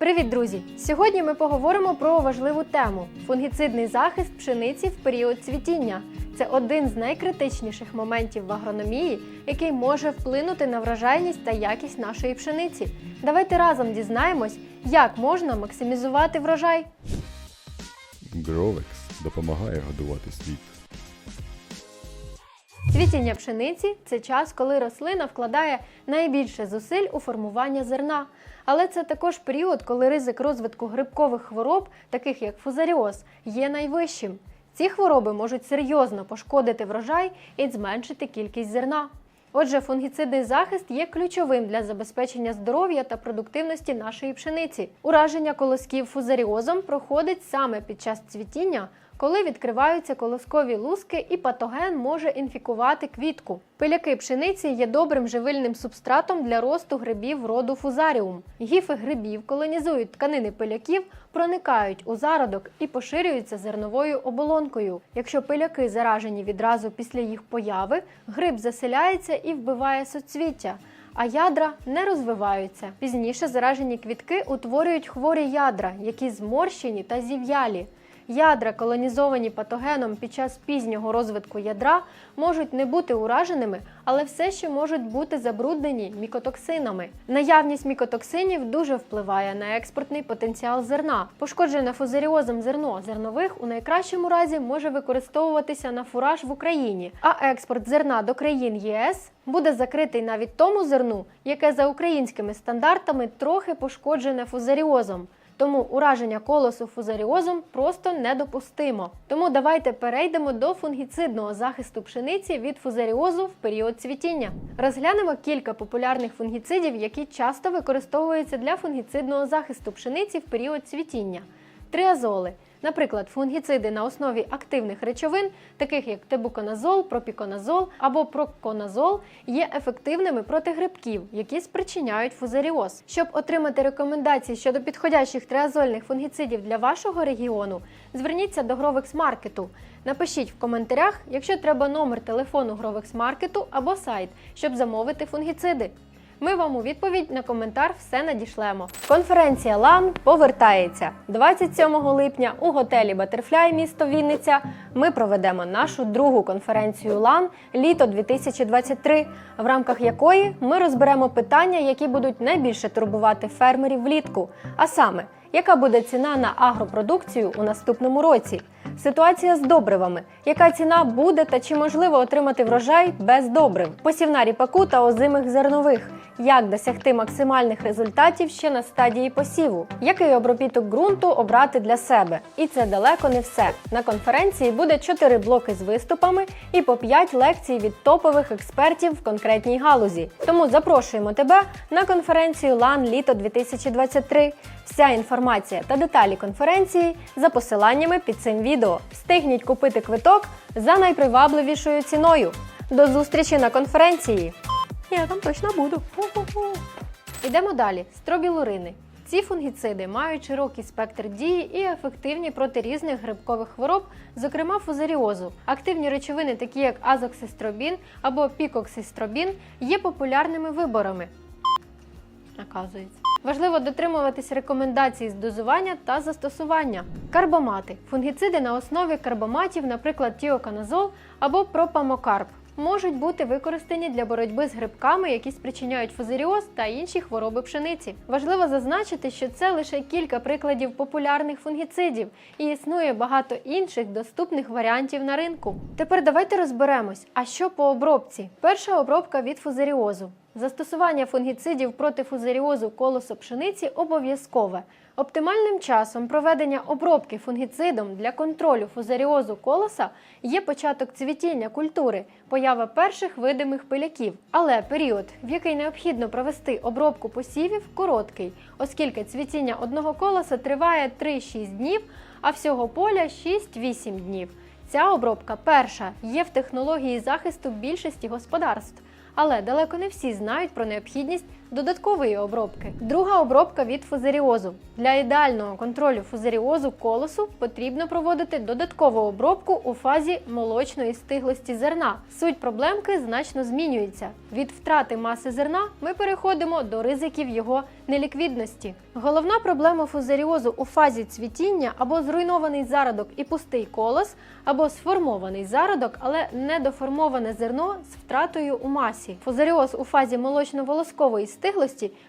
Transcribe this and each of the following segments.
Привіт, друзі! Сьогодні ми поговоримо про важливу тему фунгіцидний захист пшениці в період цвітіння. Це один з найкритичніших моментів в агрономії, який може вплинути на врожайність та якість нашої пшениці. Давайте разом дізнаємось, як можна максимізувати врожай. Гровекс допомагає годувати світ. Цвітіння пшениці це час, коли рослина вкладає найбільше зусиль у формування зерна. Але це також період, коли ризик розвитку грибкових хвороб, таких як фузаріоз, є найвищим. Ці хвороби можуть серйозно пошкодити врожай і зменшити кількість зерна. Отже, фунгіцидний захист є ключовим для забезпечення здоров'я та продуктивності нашої пшениці. Ураження колосків фузаріозом проходить саме під час цвітіння, коли відкриваються колоскові луски і патоген може інфікувати квітку. Пиляки пшениці є добрим живильним субстратом для росту грибів роду фузаріум. Гіфи грибів колонізують тканини пиляків, проникають у зародок і поширюються зерновою оболонкою. Якщо пиляки заражені відразу після їх появи, гриб заселяється і вбиває соцвіття. А ядра не розвиваються. Пізніше заражені квітки утворюють хворі ядра, які зморщені та зів'ялі. Ядра, колонізовані патогеном під час пізнього розвитку ядра, можуть не бути ураженими, але все ще можуть бути забруднені мікотоксинами. Наявність мікотоксинів дуже впливає на експортний потенціал зерна. Пошкоджене фузаріозом зерно зернових у найкращому разі може використовуватися на фураж в Україні, а експорт зерна до країн ЄС буде закритий навіть тому зерну, яке за українськими стандартами трохи пошкоджене фузаріозом. Тому ураження колосу фузаріозом просто недопустимо. Тому давайте перейдемо до фунгіцидного захисту пшениці від фузаріозу в період цвітіння. Розглянемо кілька популярних фунгіцидів, які часто використовуються для фунгіцидного захисту пшениці в період цвітіння. Триазоли. Наприклад, фунгіциди на основі активних речовин, таких як тебуконазол, пропіконазол або проконазол, є ефективними проти грибків, які спричиняють фузаріоз. Щоб отримати рекомендації щодо підходящих триазольних фунгіцидів для вашого регіону, зверніться до Гровекс Маркету. Напишіть в коментарях, якщо треба номер телефону Гровекс Маркету або сайт, щоб замовити фунгіциди. Ми вам у відповідь на коментар все надішлемо. Конференція LAN повертається 27 липня у готелі Батерфляй, місто Вінниця. Ми проведемо нашу другу конференцію LAN літо 2023, в рамках якої ми розберемо питання, які будуть найбільше турбувати фермерів влітку. А саме, яка буде ціна на агропродукцію у наступному році? Ситуація з добривами. Яка ціна буде та чи можливо отримати врожай без добрив? Посівна ріпаку та озимих зернових. Як досягти максимальних результатів ще на стадії посіву? Який обробіток ґрунту обрати для себе? І це далеко не все. На конференції буде 4 блоки з виступами і по 5 лекцій від топових експертів в конкретній галузі. Тому запрошуємо тебе на конференцію LAN літо 2023. Вся інформація та деталі конференції за посиланнями під цим відео. Встигніть купити квиток за найпривабливішою ціною. До зустрічі на конференції! Я там точно буду. Ідемо далі. Стробілурини. Ці фунгіциди мають широкий спектр дії і ефективні проти різних грибкових хвороб, зокрема фузаріозу. Активні речовини, такі як азоксистробін або пікоксистробін, є популярними виборами. Наказується. Важливо дотримуватись рекомендацій з дозування та застосування. Карбомати фунгіциди на основі карбоматів, наприклад, тіоканазол або пропамокарб, можуть бути використані для боротьби з грибками, які спричиняють фузаріоз та інші хвороби пшениці. Важливо зазначити, що це лише кілька прикладів популярних фунгіцидів, і існує багато інших доступних варіантів на ринку. Тепер давайте розберемось, а що по обробці. Перша обробка від фузаріозу. Застосування фунгіцидів проти фузаріозу колосу пшениці обов'язкове. Оптимальним часом проведення обробки фунгіцидом для контролю фузаріозу колоса є початок цвітіння культури, поява перших видимих пиляків. Але період, в який необхідно провести обробку посівів, короткий, оскільки цвітіння одного колоса триває 3-6 днів, а всього поля 6-8 днів. Ця обробка перша є в технології захисту більшості господарств. Але далеко не всі знають про необхідність додаткової обробки. Друга обробка від фузаріозу. Для ідеального контролю фузаріозу колосу потрібно проводити додаткову обробку у фазі молочної стиглості зерна. Суть проблемки значно змінюється. Від втрати маси зерна ми переходимо до ризиків його неліквідності. Головна проблема фузаріозу у фазі цвітіння або зруйнований зародок і пустий колос, або сформований зародок, але недоформоване зерно з втратою у масі. Фузаріоз у фазі молочно-волоскової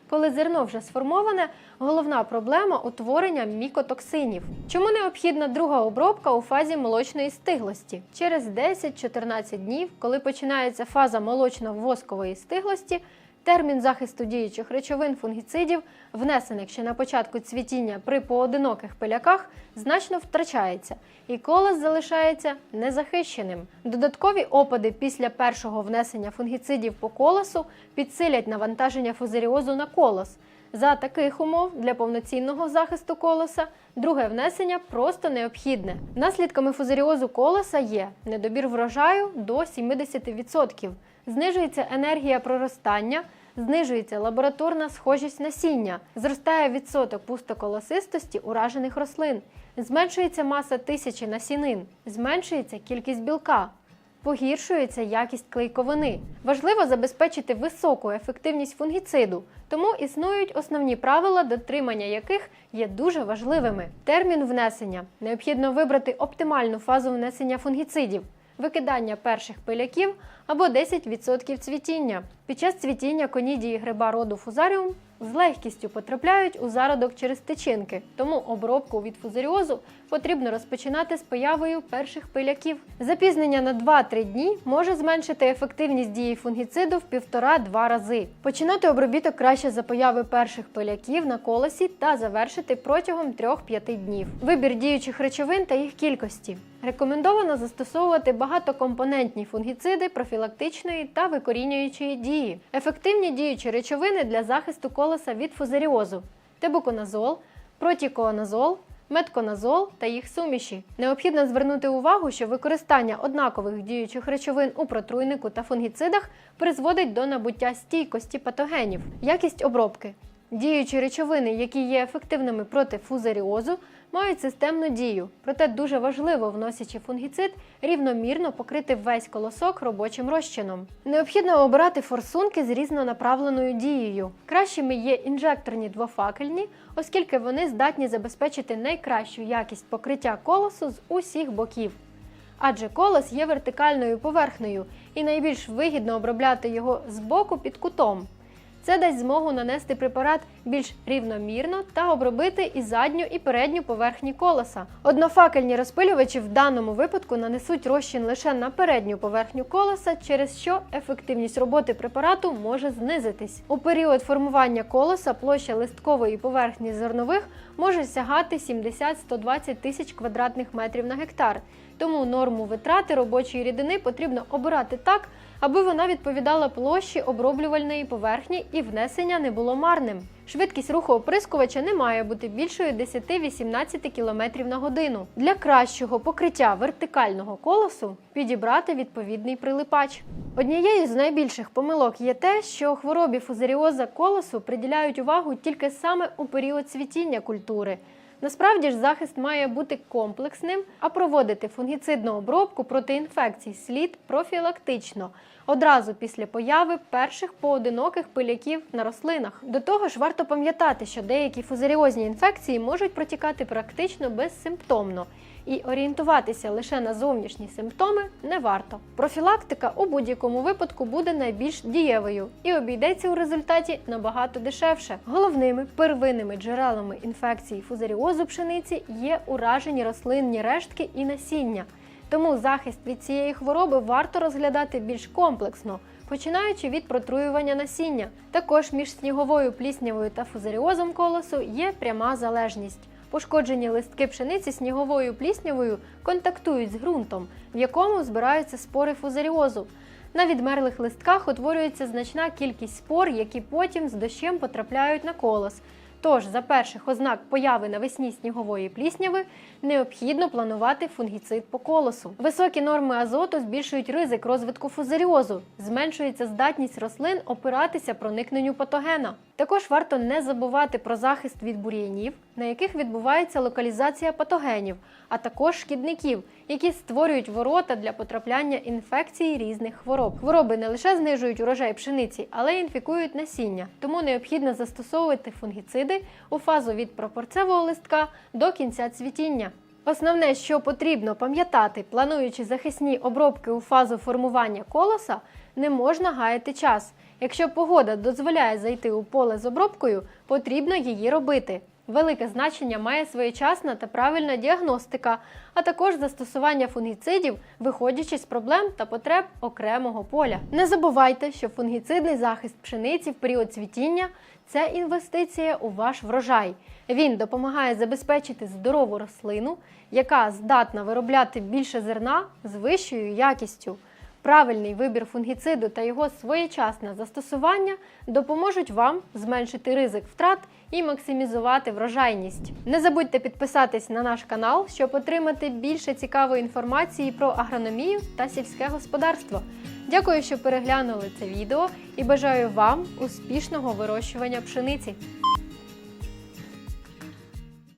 коли зерно вже сформоване, головна проблема утворення мікотоксинів. Чому необхідна друга обробка у фазі молочної стиглості? Через 10-14 днів, коли починається фаза молочно-воскової стиглості, Термін захисту діючих речовин фунгіцидів, внесених ще на початку цвітіння при поодиноких пиляках, значно втрачається, і колос залишається незахищеним. Додаткові опади після першого внесення фунгіцидів по колосу підсилять навантаження фузаріозу на колос. За таких умов для повноцінного захисту колоса друге внесення просто необхідне. Наслідками фузаріозу колоса є недобір врожаю до 70%, знижується енергія проростання, знижується лабораторна схожість насіння, зростає відсоток пустоколосистості уражених рослин, зменшується маса тисячі насінин, зменшується кількість білка. Погіршується якість клейковини. Важливо забезпечити високу ефективність фунгіциду, тому існують основні правила, дотримання яких є дуже важливими. Термін внесення необхідно вибрати оптимальну фазу внесення фунгіцидів, викидання перших пиляків або 10% цвітіння. Під час цвітіння конідії гриба роду фузаріум з легкістю потрапляють у зародок через тичинки, тому обробку від фузаріозу потрібно розпочинати з появою перших пиляків. Запізнення на 2-3 дні може зменшити ефективність дії фунгіциду в 1,5-2 рази. Починати обробіток краще за появи перших пиляків на колосі та завершити протягом 3-5 днів. Вибір діючих речовин та їх кількості. Рекомендовано застосовувати багатокомпонентні фунгіциди профілактичної та викорінюючої дії, ефективні діючі речовини для захисту колоса від фузаріозу, тебуконазол, протікоаназол, метконазол та їх суміші. Необхідно звернути увагу, що використання однакових діючих речовин у протруйнику та фунгіцидах призводить до набуття стійкості патогенів. Якість обробки. Діючі речовини, які є ефективними проти фузаріозу, мають системну дію, проте дуже важливо, вносячи фунгіцид, рівномірно покрити весь колосок робочим розчином. Необхідно обирати форсунки з різнонаправленою дією. Кращими є інжекторні двофакельні, оскільки вони здатні забезпечити найкращу якість покриття колосу з усіх боків. Адже колос є вертикальною поверхнею і найбільш вигідно обробляти його з боку під кутом. Це дасть змогу нанести препарат більш рівномірно та обробити і задню, і передню поверхні колоса. Однофакельні розпилювачі в даному випадку нанесуть розчин лише на передню поверхню колоса, через що ефективність роботи препарату може знизитись. У період формування колоса площа листкової поверхні зернових може сягати 70-120 тисяч квадратних метрів на гектар. Тому норму витрати робочої рідини потрібно обирати так, аби вона відповідала площі оброблювальної поверхні і внесення не було марним. Швидкість руху оприскувача не має бути більшою 10-18 км на годину. Для кращого покриття вертикального колосу підібрати відповідний прилипач. Однією з найбільших помилок є те, що хворобі фузаріоза колосу приділяють увагу тільки саме у період цвітіння культури. Насправді ж захист має бути комплексним, а проводити фунгіцидну обробку проти інфекцій слід профілактично, одразу після появи перших поодиноких пиляків на рослинах. До того ж, варто пам'ятати, що деякі фузаріозні інфекції можуть протікати практично безсимптомно. І орієнтуватися лише на зовнішні симптоми не варто. Профілактика у будь-якому випадку буде найбільш дієвою і обійдеться у результаті набагато дешевше. Головними первинними джерелами інфекції фузаріозу пшениці є уражені рослинні рештки і насіння. Тому захист від цієї хвороби варто розглядати більш комплексно, починаючи від протруювання насіння. Також між сніговою пліснявою та фузаріозом колосу є пряма залежність. Пошкоджені листки пшениці сніговою пліснявою контактують з ґрунтом, в якому збираються спори фузаріозу. На відмерлих листках утворюється значна кількість спор, які потім з дощем потрапляють на колос. Тож за перших ознак появи навесні снігової плісняви необхідно планувати фунгіцид по колосу. Високі норми азоту збільшують ризик розвитку фузаріозу, зменшується здатність рослин опиратися проникненню патогена. Також варто не забувати про захист від бур'янів, на яких відбувається локалізація патогенів, а також шкідників, які створюють ворота для потрапляння інфекцій різних хвороб. Хвороби не лише знижують урожай пшениці, але й інфікують насіння. Тому необхідно застосовувати фунгіциди у фазу від пропорцевого листка до кінця цвітіння. Основне, що потрібно пам'ятати, плануючи захисні обробки у фазу формування колоса, не можна гаяти час. Якщо погода дозволяє зайти у поле з обробкою, потрібно її робити. Велике значення має своєчасна та правильна діагностика, а також застосування фунгіцидів, виходячи з проблем та потреб окремого поля. Не забувайте, що фунгіцидний захист пшениці в період цвітіння це інвестиція у ваш врожай. Він допомагає забезпечити здорову рослину, яка здатна виробляти більше зерна з вищою якістю. Правильний вибір фунгіциду та його своєчасне застосування допоможуть вам зменшити ризик втрат і максимізувати врожайність. Не забудьте підписатись на наш канал, щоб отримати більше цікавої інформації про агрономію та сільське господарство. Дякую, що переглянули це відео і бажаю вам успішного вирощування пшениці.